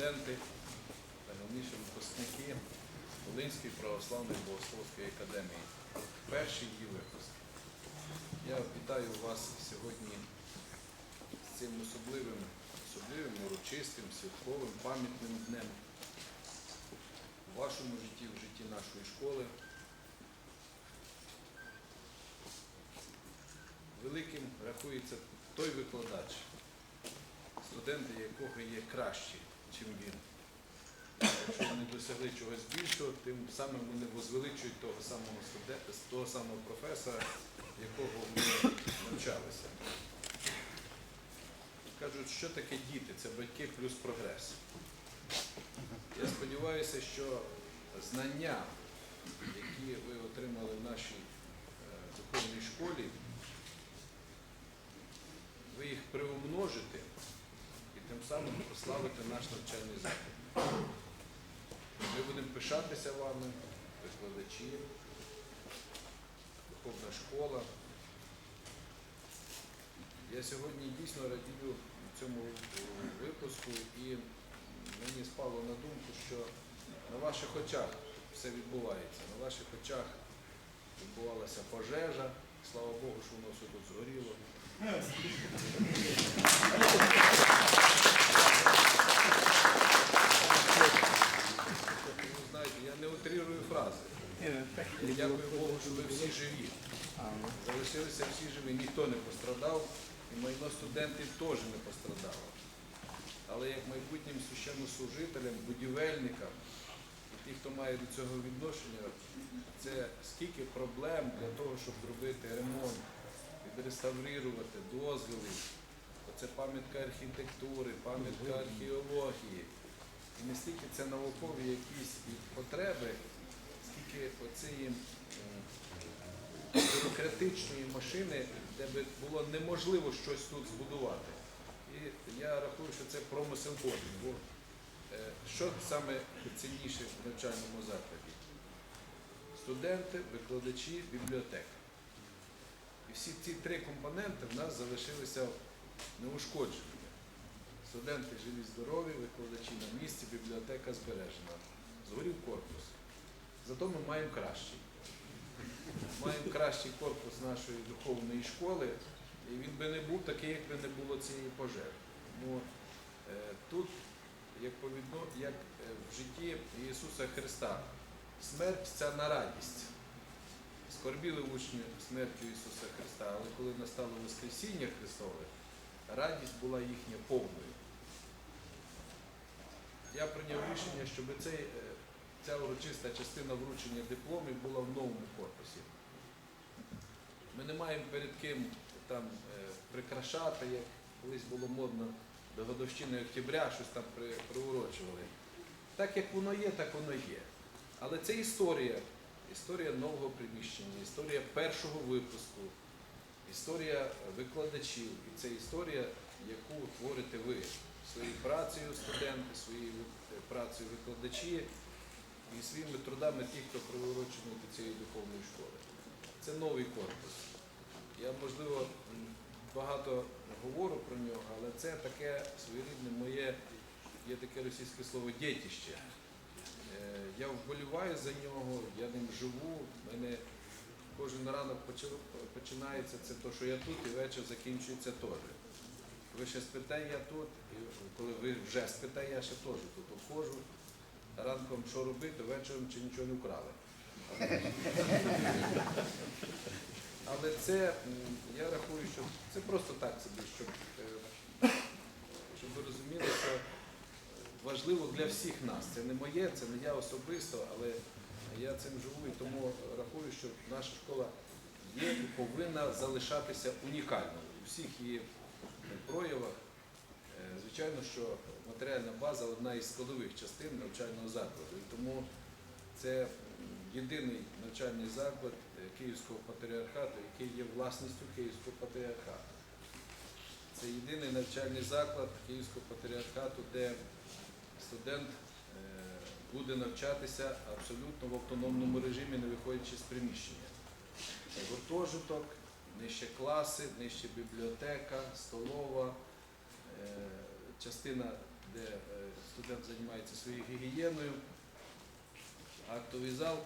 студенти та головніше випускники Волинської православної богословської академії. Перший її випуск. Я вітаю вас сьогодні з цим особливим, особливим, урочистим, святковим, пам'ятним днем у вашому житті, в житті нашої школи. Великим рахується той викладач, студенти якого є кращі, ніж він. Якщо вони досягли чогось більшого, тим самим вони возвеличують того самого студента, того самого професора, якого ми навчалися. Кажуть, що таке діти? Це батьки плюс прогрес. Я сподіваюся, що знання, які ви отримали в нашій е, духовній школі, ви їх приумножите самим прославите наш навчальний заклад. Ми будемо пишатися вами, викладачі, духовна школа. Я сьогодні дійсно радію цьому е, випуску і мені спало на думку, що на ваших очах все відбувається. На ваших очах відбувалася пожежа. Слава Богу, що воно все тут згоріло. Я не утрирую фрази. Дякую Богу, що ви всі живі. Залишилися всі живі, ніхто не пострадав, і майно студентів теж не пострадало. Але як майбутнім священнослужителям, будівельникам, і ті, хто має до цього відношення, це скільки проблем для того, щоб зробити ремонт, відреставрувати, дозвіли. Це пам'ятка архітектури, пам'ятка археології. І не стільки це наукові якісь потреби, скільки оцієї бюрократичної машини, де би було неможливо щось тут збудувати. І я рахую, що це промисел Божий. Бо е, що саме цінніше в навчальному закладі? Студенти, викладачі, бібліотека. І всі ці три компоненти в нас залишилися неушкодженими. Студенти живі, здорові, викладачі на місці, бібліотека збережена. Згорів корпус. Зато ми маємо кращий. Маємо кращий корпус нашої духовної школи, і він би не був такий, якби не було цієї пожежі. Тому е, тут, як, повідно, як е, в житті Ісуса Христа, смерть це на радість. Скорбіли учні смертю Ісуса Христа, але коли настало Воскресіння Христове, радість була їхня повною. Я прийняв рішення, щоб цей, е, ця урочиста частина вручення дипломів була в новому корпусі. Ми не маємо перед ким там е, прикрашати, як колись було модно до годовщини октября, щось там при- приурочували. Так як воно є, так воно є. Але це історія, історія нового приміщення, історія першого випуску, історія викладачів. І це історія, яку творите ви своєю працею студенти, своєю працею викладачі і своїми трудами тих, хто приурочений до цієї духовної школи. Це новий корпус. Я, можливо, багато говорю про нього, але це таке своєрідне моє, є таке російське слово дєтіще. Е, Я вболіваю за нього, я ним живу. мене кожен ранок починається це то, що я тут, і вечір закінчується теж. Ви ще спите, я тут, і коли ви вже спите, я ще теж тут обходжу. Ранком що робити, вечором чи нічого не вкрали. Але це, я рахую, що це просто так собі, щоб, е, щоб ви розуміли, що важливо для всіх нас. Це не моє, це не я особисто, але я цим живу і тому рахую, що наша школа є і повинна залишатися унікальною у всіх її проявах. Е, Звичайно, що матеріальна база одна із складових частин навчального закладу. І тому це єдиний навчальний заклад е, Київського патріархату, який є власністю Київського патріархату. Це єдиний навчальний заклад Київського патріархату, де студент буде навчатися абсолютно в автономному режимі, не виходячи з приміщення. Гуртожиток, нижче класи, нижче бібліотека, столова, е, частина де е, студент займається своєю гігієною, актовий зал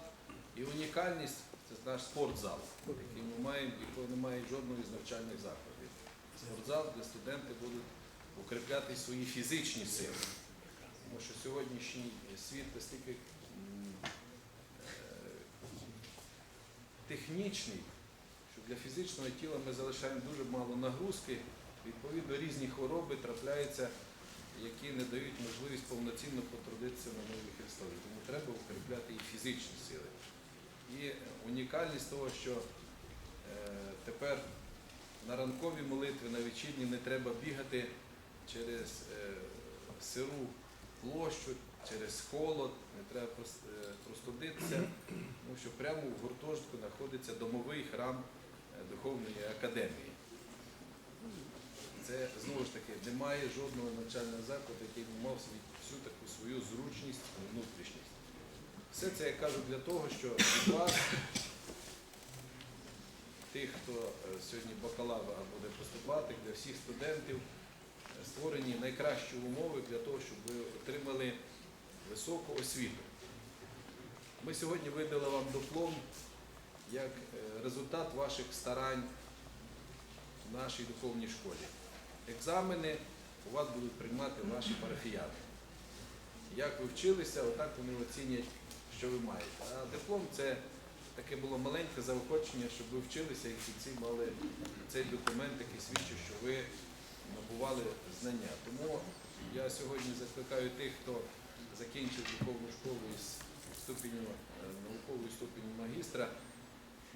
і унікальність це наш спортзал, який ми маємо, якого немає жодного із навчальних закладів. Спортзал, де студенти будуть укріпляти свої фізичні сили. Тому що сьогоднішній світ настільки е, технічний, що для фізичного тіла ми залишаємо дуже мало нагрузки. Відповідно, різні хвороби трапляються, які не дають можливість повноцінно потрудитися на нових історіях. Тому треба укріпляти і фізичні сили. І унікальність того, що е, тепер на ранкові молитви, на вечірні не треба бігати через е, сиру площу, через холод, не треба е, простудитися, тому що прямо в гуртожитку знаходиться домовий храм е, Духовної академії. Це знову ж таки немає жодного навчального закладу, який б мав всю таку свою зручність внутрішність. Все це я кажу для того, що від вас, тих, хто е, сьогодні бакалавра буде поступати, для всіх студентів, створені найкращі умови для того, щоб ви отримали високу освіту. Ми сьогодні видали вам диплом як е, результат ваших старань в нашій духовній школі. Екзамени у вас будуть приймати ваші парафіяни. Як ви вчилися, отак вони оцінять, що ви маєте. А диплом це таке було маленьке заохочення, щоб ви вчилися і в кінці мали цей документ, який свідчить, що ви набували знання. Тому я сьогодні закликаю тих, хто закінчив духовну школу із ступеню, е, науковою ступеню магістра,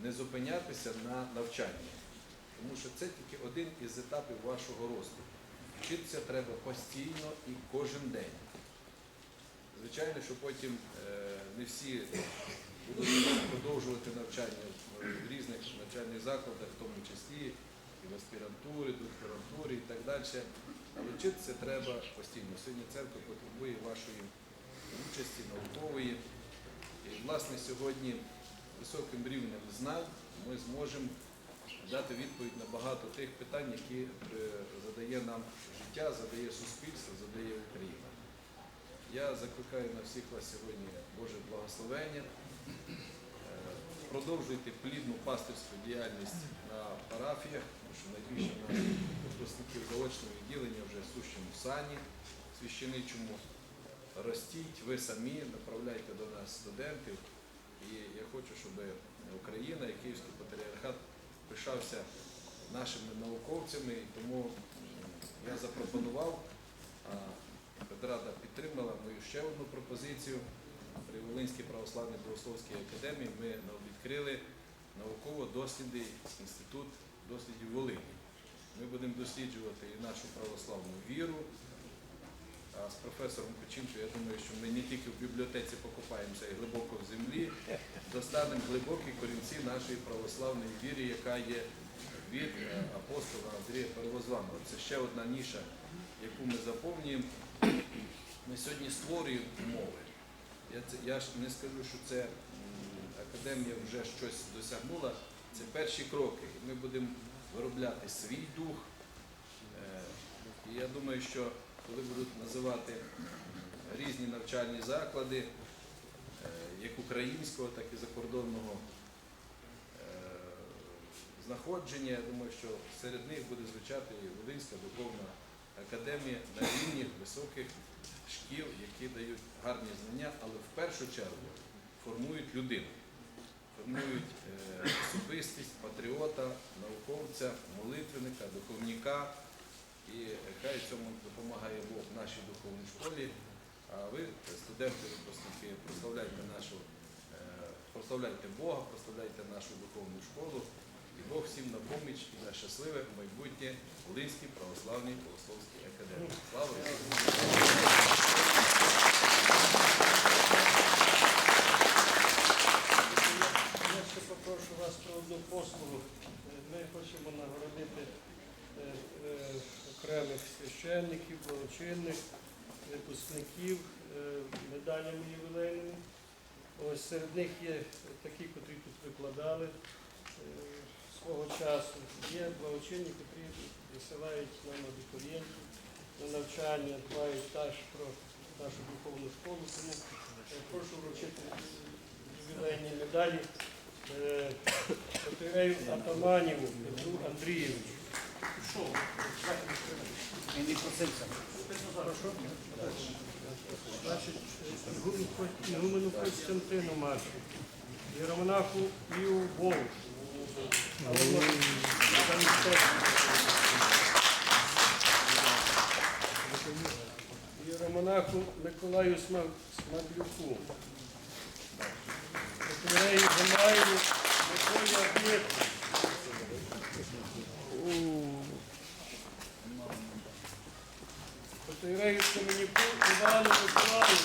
не зупинятися на навчанні. Тому що це тільки один із етапів вашого росту. Вчитися треба постійно і кожен день. Звичайно, що потім е, не всі будуть продовжувати навчання в різних навчальних закладах, в тому числі і в аспірантурі, докторантурі і так далі. Але вчитися треба постійно. Сьогодні церква потребує вашої участі наукової. І, власне, сьогодні високим рівнем знань ми зможемо дати відповідь на багато тих питань, які е, задає нам життя, задає суспільство, задає Україна. Я закликаю на всіх вас сьогодні Боже благословення. Продовжуйте плідну пастирську діяльність на парафіях, тому що найбільше наших випускників заочного відділення вже сущому сані священичому. Ростіть ви самі, направляйте до нас студентів. І я хочу, щоб Україна і Київський патріархат пишався нашими науковцями, і тому я запропонував, а Петрада підтримала мою ще одну пропозицію. При Волинській православній богословській академії ми відкрили науково-дослідний інститут дослідів Волині. Ми будемо досліджувати і нашу православну віру. А з професором Печінко, я думаю, що ми не тільки в бібліотеці покопаємося і глибоко в землі, достанемо глибокі корінці нашої православної віри, яка є від е, апостола Андрія Первозваного. Це ще одна ніша, яку ми заповнюємо. Ми сьогодні створюємо умови. Я, це, я ж не скажу, що це академія вже щось досягнула. Це перші кроки. Ми будемо виробляти свій дух. Е, І я думаю, що коли будуть називати різні навчальні заклади, е, як українського, так і закордонного е, знаходження, я думаю, що серед них буде звучати і Волинська духовна академія на рівні високих шкіл, які дають гарні знання, але в першу чергу формують людину, формують е, особистість патріота, науковця, молитвенника, духовника. І хай цьому допомагає Бог в нашій духовній школі. А ви, студенти, випускники, прославляйте нашу, е, прославляйте Бога, прославляйте нашу духовну школу. І Бог всім на поміч і на щасливе майбутнє Волинській православній богословській академії. Слава! Я ще попрошу вас про одну послугу. Ми хочемо нагородити е, е, окремих священників, благочинних, випускників е, медалями ювілейними. Ось серед них є такі, котрі тут викладали свого часу. Є благочинні, котрі висилають нам абітурієнтів. на навчання, дбають теж про нашу духовну школу. Тому е, прошу вручити ювілейні медалі е, Атаманіву Петру Андрійовичу. Значить, Ігумену- Ігумену Костянтину Маршу, Єромонаху Ліву Болш, і романаху Миколаю Смаклюку. Батарею Гамаєву Миколі Аб'єкту. Батарею Семенюку Івану Миколаю.